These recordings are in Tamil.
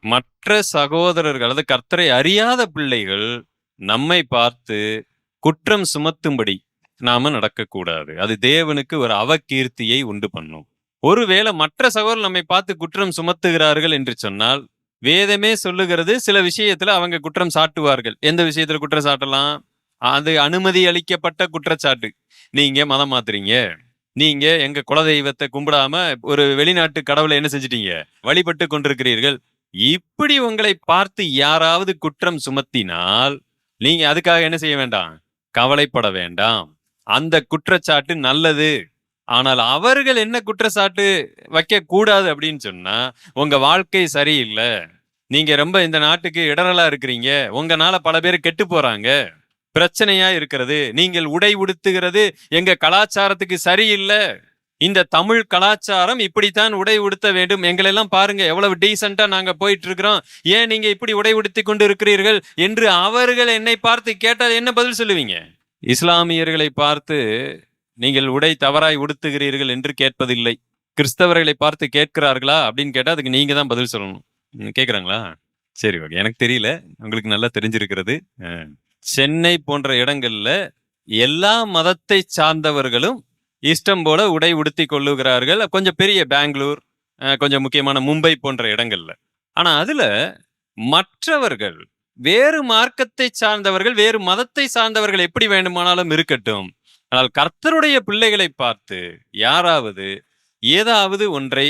மற்ற சகோதரர்கள் அல்லது கர்த்தரை அறியாத பிள்ளைகள் நம்மை பார்த்து குற்றம் சுமத்தும்படி நாம நடக்கக்கூடாது. அது தேவனுக்கு ஒரு அவகீர்த்தியை உண்டு பண்ணும். ஒருவேளை மற்ற சகோதரர் நம்மை பார்த்து குற்றம் சுமத்துகிறார்கள் என்று சொன்னால் வேதமே சொல்லுகிறது சில விஷயத்துல அவங்க குற்றம் சாட்டுவார்கள். எந்த விஷயத்துல குற்றம் சாட்டலாம்? அது அனுமதி அளிக்கப்பட்ட குற்றச்சாட்டு. நீங்க மதம் மாத்துறீங்க. நீங்க எங்க குலதெய்வத்தை கும்பிடாம ஒரு வெளிநாட்டு கடவுளை என்ன செஞ்சிட்டீங்க? வழிபட்டு கொண்டிருக்கிறீர்கள். இப்படி உங்களை பார்த்து யாராவது குற்றம் சுமத்தினால் நீங்க அதுக்காக என்ன செய்ய வேண்டாம்? கவலைப்பட வேண்டாம். அந்த குற்றச்சாட்டு நல்லது. ஆனால் அவர்கள் என்ன குற்றச்சாட்டு வைக்க கூடாது அப்படின்னு சொன்னா உங்க வாழ்க்கை சரியில்லை. நீங்க ரொம்ப இந்த நாட்டுக்கு இடரலா இருக்கிறீங்க. உங்களால பல பேர் கெட்டு போறாங்க. பிரச்சனையா இருக்கிறது. நீங்கள் உடை உடுத்துகிறது. எங்க கலாச்சாரத்துக்கு சரியில்லை. இந்த தமிழ் கலாச்சாரம் இப்படித்தான் உடை உடுத்த வேண்டும். எங்களெல்லாம் பாருங்க எவ்வளவு டீசெண்டா நாங்க போயிட்டு இருக்கிறோம் ஏன் நீங்க இப்படி உடை உடுத்தி கொண்டு இருக்கிறீர்கள் என்று அவர்கள் என்னை பார்த்து கேட்டால் என்ன பதில் சொல்லுவீங்க? இஸ்லாமியர்களை பார்த்து நீங்கள் உடை தவறாய் உடுத்துகிறீர்கள் என்று கேட்பதில்லை. கிறிஸ்தவர்களை பார்த்து கேட்கிறார்களா அப்படின்னு கேட்டால் அதுக்கு நீங்க தான் பதில் சொல்லணும். கேட்குறாங்களா சரி ஓகே. எனக்கு தெரியல. உங்களுக்கு நல்லா தெரிஞ்சிருக்கிறது. சென்னை போன்ற இடங்கள்ல எல்லா மதத்தை சார்ந்தவர்களும் இஷ்டம் போல உடை உடுத்தி கொள்ளுகிறார்கள். கொஞ்சம் பெரிய பெங்களூர் அஹ், கொஞ்சம் முக்கியமான மும்பை போன்ற இடங்கள்ல. ஆனா அதுல மற்றவர்கள் வேறு மார்க்கத்தை சார்ந்தவர்கள் வேறு மதத்தை சார்ந்தவர்கள் எப்படி வேண்டுமானாலும் இருக்கட்டும். ஆனால் கர்த்தருடைய பிள்ளைகளை பார்த்து யாராவது ஏதாவது ஒன்றை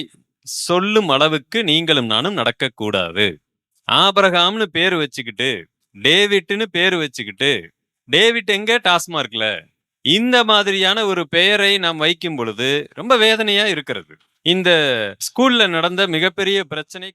சொல்லும் அளவுக்கு நீங்களும் நானும் நடக்கக்கூடாது. ஆபரகாம்னு பேர் வச்சுக்கிட்டு டேவிட்னு பேர் வச்சுக்கிட்டு டேவிட் எங்க? டாஸ்மார்க்ல. இந்த மாதிரியான ஒரு பெயரை நாம் வைக்கும் பொழுது ரொம்ப வேதனையா இருக்கிறது. இந்த ஸ்கூல்ல நடந்த மிகப்பெரிய பிரச்சனை